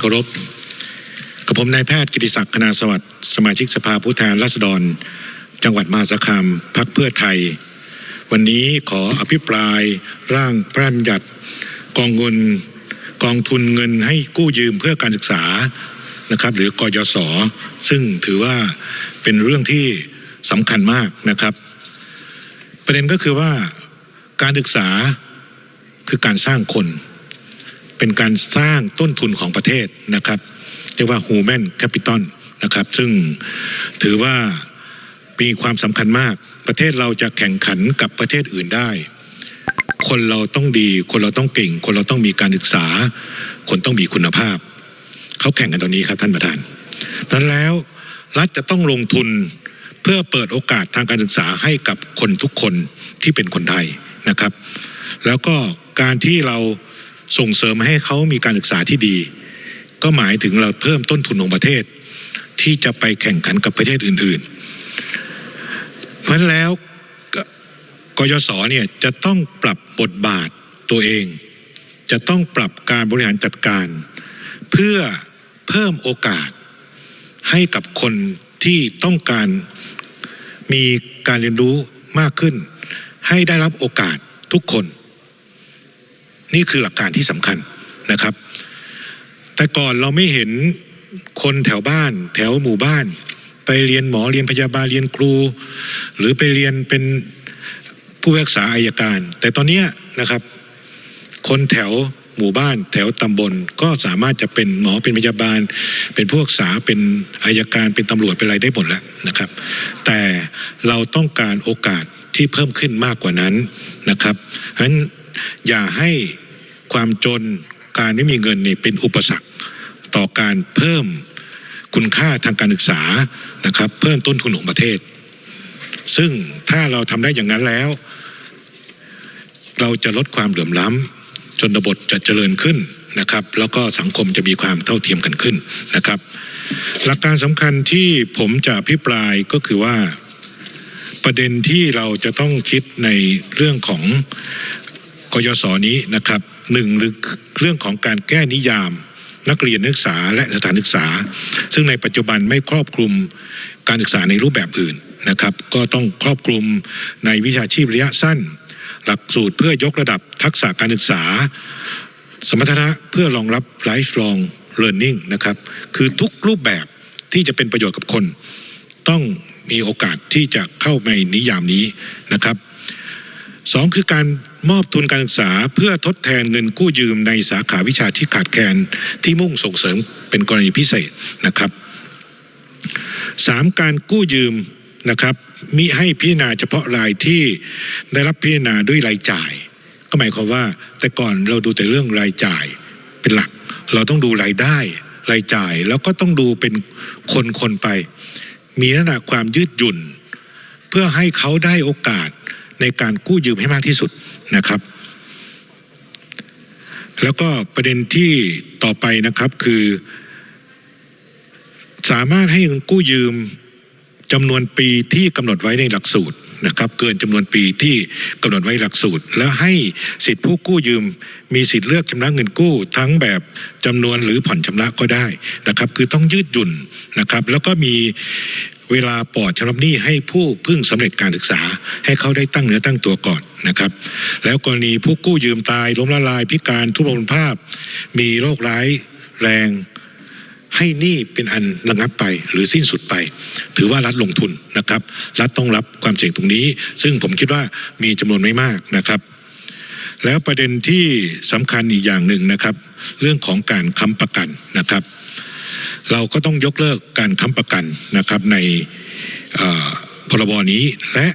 เคารพกับผมนายแพทย์กิติศักดิ์คณาสวัสดิ์สมาชิกสภาผู้แทนราษฎร จังหวัดมหาสารคามพักเพื่อไทย วันนี้ขออภิปรายร่างพระราชบัญญัติกองเงินกองทุนเงินให้กู้ยืมเพื่อการศึกษานะครับ หรือกยศซึ่งถือว่าเป็นเรื่องที่สำคัญมากนะครับ ประเด็นก็คือว่าการศึกษาคือการสร้างคน เป็นการสร้างต้นทุนของประเทศนะครับเรียกว่า human capital นะครับ ซึ่งถือว่ามีความสำคัญมาก ประเทศเราจะแข่งขันกับประเทศอื่นได้ คนเราต้องดี คนเราต้องเก่ง คนเราต้องมีการศึกษา คนต้องมีคุณภาพ เขาแข่งกันตอนนี้ครับท่านประธานดังนั้นแล้วรัฐจะต้องลงทุนเพื่อเปิดโอกาสทางการศึกษาให้กับคนทุกคนที่เป็นคนไทยนะครับ แล้วก็การที่เรา ส่งเสริมให้เขามีการศึกษาที่ดี ก็หมายถึงเราเพิ่มต้นทุนของประเทศ ที่จะไปแข่งขันกับประเทศอื่น ๆ เพราะฉะนั้นแล้วก็กยศเนี่ยจะต้องปรับบทบาทตัวเอง จะต้องปรับการบริหารจัดการ เพื่อเพิ่มโอกาสให้กับคนที่ต้องการมีการเรียนรู้มากขึ้น ให้ได้รับโอกาสทุกคน นี่คือหลักการที่สำคัญนะครับ แต่ก่อนเราไม่เห็นคนแถวบ้าน แถวหมู่บ้าน ไปเรียนหมอเรียนพยาบาลเรียนครู หรือไปเรียนเป็นผู้รักษาอายการ แต่ตอนนี้นะครับ คนแถวหมู่บ้าน แถวตำบลก็สามารถจะเป็นหมอเป็นพยาบาล เป็นผู้รักษาเป็นอายการเป็นตำรวจเป็นอะไรได้หมดแล้วนะครับ แต่เราต้องการโอกาสที่เพิ่มขึ้นมากกว่านั้นนะครับเพราะฉะนั้น อย่าให้ความจนการไม่มีเงินนี่เป็นอุปสรรคต่อการเพิ่มคุณค่าทางการศึกษานะครับ เพิ่มต้นทุนของประเทศ ซึ่งถ้าเราทำได้อย่างนั้นแล้ว เราจะลดความเหลื่อมล้ำชนบทจะเจริญขึ้นนะครับ แล้วก็สังคมจะมีความเท่าเทียมกันขึ้นนะครับ หลักการสำคัญที่ผมจะอภิปรายก็คือว่าประเด็นที่เราจะต้องคิดในเรื่องของ กยศนี้นะครับหนึ่งหรือเรื่องของการแก้นิยาม นักเรียนนักศึกษาและสถานศึกษา ซึ่งในปัจจุบันไม่ครอบคลุมการศึกษาในรูปแบบอื่นนะครับ ก็ต้องครอบคลุมในวิชาชีพระยะสั้น หลักสูตรเพื่อยกระดับทักษะการศึกษา สมรรถนะเพื่อรองรับ lifelong learning นะครับคือทุกรูปแบบที่จะเป็นประโยชน์กับคน ต้องมีโอกาสที่จะเข้าในนิยามนี้นะครับ สองคือการมอบทุนการศึกษาเพื่อทดแทนเงินกู้ยืมในสาขาวิชาที่ขาดแคลนที่มุ่งส่งเสริมเป็นกรณีพิเศษนะครับสามการกู้ยืมนะครับมิให้พิจารณาเฉพาะรายที่ได้รับพิจารณาด้วยรายจ่าย ก็หมายความว่าแต่ก่อนเราดูแต่เรื่องรายจ่ายเป็นหลัก เราต้องดูรายได้รายจ่ายแล้วก็ต้องดูเป็นคนคนไป มีลักษณะความยืดหยุ่น เพื่อให้เขาได้โอกาส ในการกู้ยืมให้มากที่สุดนะครับ แล้วก็ประเด็นที่ต่อไปนะครับคือ สามารถให้กู้ยืมจำนวนปีที่กำหนดไว้ในหลักสูตร นะครับเกินจำนวนปีที่กำหนดไว้หลักสูตร แล้วให้สิทธิผู้กู้ยืม มีสิทธิเลือกชำระเงินกู้ ทั้งแบบจำนวนหรือผ่อนชำระก็ได้นะครับคือต้องยืดหยุ่นนะครับแล้วก็มีเวลาปลอดชำระหนี้ให้ผู้พึ่งสำเร็จการศึกษา ให้เขาได้ตั้งเนื้อตั้งตัวก่อนนะครับ แล้วกรณีผู้กู้ยืมตายล้มละลายพิการทุพพลภาพ มีโรคร้ายแรง ให้หนี้เป็นอันระงับไปหรือสิ้นสุดไป ถือว่ารัฐลงทุนนะครับ รัฐต้องรับความเสี่ยงตรงนี้ ซึ่งผมคิดว่ามีจำนวนไม่มากนะครับ แล้วประเด็นที่สำคัญอีกอย่างหนึ่งนะครับ เรื่องของการค้ำประกันนะครับ เราก็ต้องยกเลิกการค้ำประกันนะครับในพรบนี้และ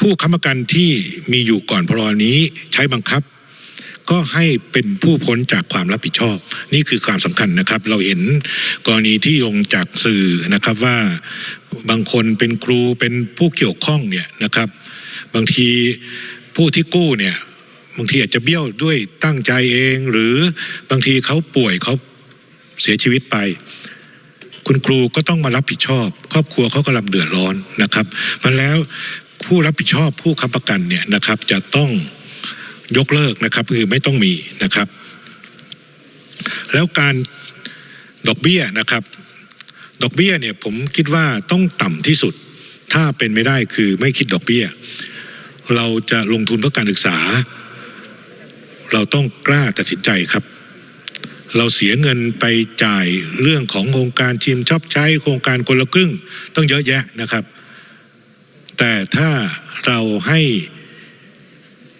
ผู้ค้ำประกันที่มีอยู่ก่อนพรบนี้ใช้บังคับ ก็ให้เป็นผู้พ้นจากความรับผิดชอบ นี่คือความสำคัญนะครับ เราเห็นกรณีที่ลงจากสื่อนะครับว่าบางคนเป็นครูเป็นผู้เกี่ยวข้องเนี่ยนะครับ บางทีผู้ที่กู้เนี่ยบางทีอาจจะเบี้ยวด้วยตั้งใจเอง หรือบางทีเขาป่วยเขาเสียชีวิตไป คุณครูก็ต้องมารับผิดชอบ ครอบครัวเขากำลังเดือดร้อนนะครับมันแล้วผู้รับผิดชอบผู้ค้ำประกันเนี่ยนะครับจะต้อง ยกเลิกนะครับคือไม่ต้องมีนะครับ แล้วการดอกเบี้ยนะครับ ดอกเบี้ยเนี่ยผมคิดว่าต้องต่ำที่สุด ถ้าเป็นไม่ได้คือไม่คิดดอกเบี้ย เราจะลงทุนเพื่อการศึกษา เราต้องกล้าตัดสินใจครับ เราเสียเงินไปจ่ายเรื่องของโครงการชิมชอบใช้โครงการคนละครึ่ง ต้องเยอะแยะนะครับ แต่ถ้าเราให้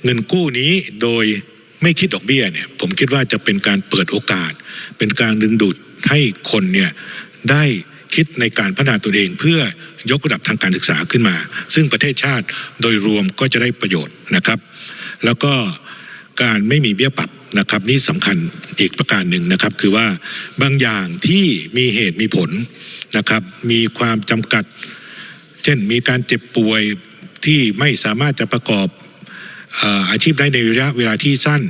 เงินกู้นี้โดยไม่คิดดอกเบี้ยเนี่ยผมคิดว่าจะเป็นการเปิดโอกาส เป็นการดึงดูดให้คนเนี่ยได้คิดในการพัฒนาตัวเองเพื่อยกระดับทางการศึกษาขึ้นมา ซึ่งประเทศชาติโดยรวมก็จะได้ประโยชน์นะครับ แล้วก็การไม่มีเบี้ยปรับนะครับนี่สำคัญอีกประการหนึ่งนะครับ คือว่าบางอย่างที่มีเหตุมีผลนะครับ มีความจำกัด เช่นมีการเจ็บป่วยที่ไม่สามารถจะประกอบ อาชีพได้ในระยะเวลาที่สั้น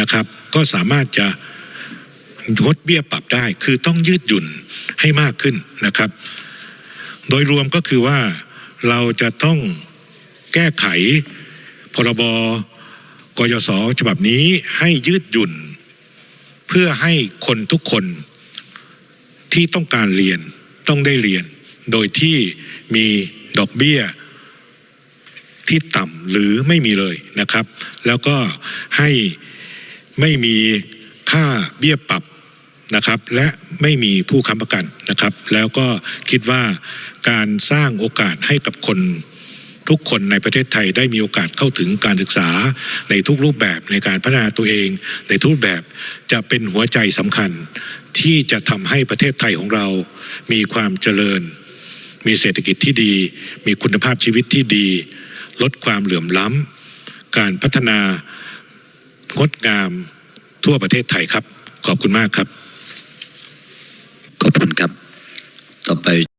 นะครับ ก็สามารถจะลดเบี้ยปรับได้ คือต้องยืดหยุ่นให้มากขึ้นนะครับ โดยรวมก็คือว่าเราจะต้องแก้ไขพรบกยศฉบับนี้ให้ยืดหยุ่น เพื่อให้คนทุกคนที่ต้องการเรียนต้องได้เรียน โดยที่มีดอกเบี้ย ที่ต่ำหรือไม่มีเลยนะครับ แล้วก็ให้ไม่มีค่าเบี้ยปรับนะครับและไม่มีผู้ค้ำประกันนะครับ แล้วก็คิดว่าการสร้างโอกาสให้กับคนทุกคนในประเทศไทยได้มีโอกาสเข้าถึงการศึกษาในทุกรูปแบบในการพัฒนาตัวเอง ในทุกรูปแบบจะเป็นหัวใจสำคัญ ที่จะทำให้ประเทศไทยของเรา มีความเจริญ มีเศรษฐกิจที่ดี มีคุณภาพชีวิตที่ดี ลดความเหลื่อมล้ำการพัฒนางดงามทั่วประเทศไทยครับ ขอบคุณมากครับ ขอบคุณครับ ต่อไป